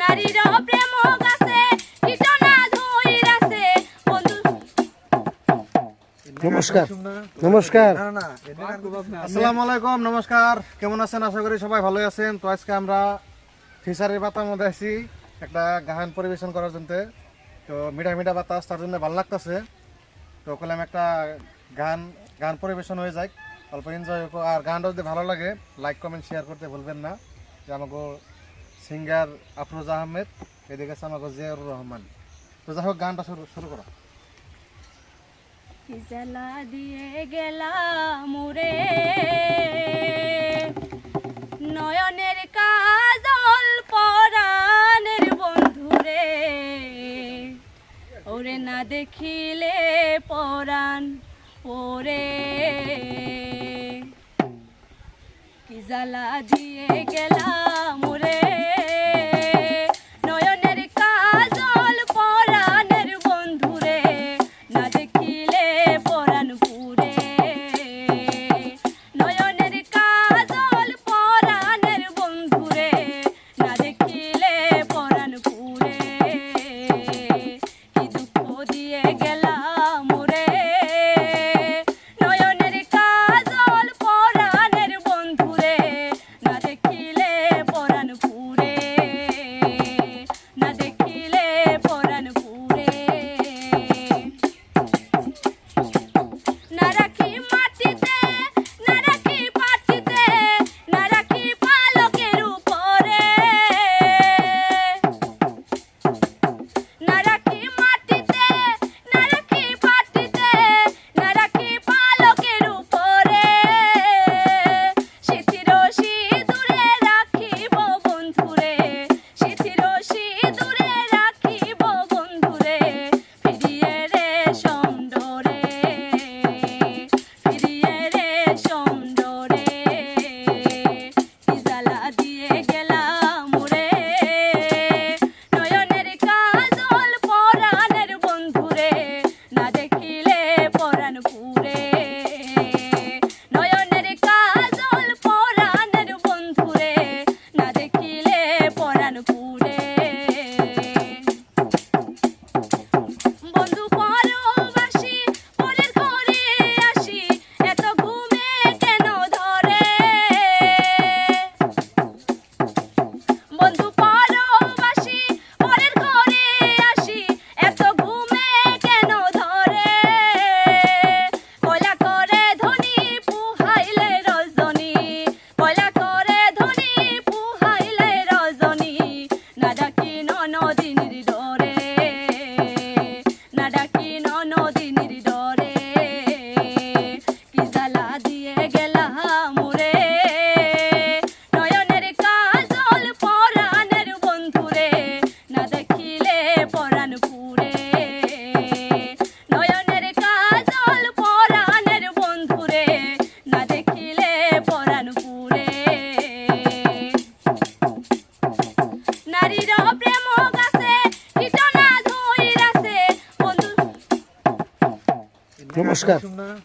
নারীর প্রেম গাছে কীটনা ধইরাছে বন্ধু নমস্কার নমস্কার। আসসালামু আলাইকুম নমস্কার। কেমন আছেন? আশা করি সবাই ভালোই আছেন। তো আজকে আমরা ফিশারির পাতার মধ্যে আছি একটা গান পরিবেশন করার জন্য। তো মিঠা মিঠা বাতাস তার জন্য ভালো লাগতেছে। তো কলাম একটা গান গান পরিবেশন হয়ে যায় অল্প এনজয় আর গানটা যদি ভালো লাগে লাইক কমেন্ট শেয়ার করতে ভুলবেন না। যে আমাকে সিঙ্গার আফরোজ আহমেদ, এদিকে আছে আমাকে জিয়াউর রহমান। তো যাই হোক, গানটা শুরু শুরু করো। দিয়ে গেলা মুরে নয়নের কাজল পরাণের বন্ধুরে ওরে না দেখিলে পরাণ ওরে। কি জ্বালা দিয়ে গেলা কীটনা ধইরাছে বন্ধু নমস্কার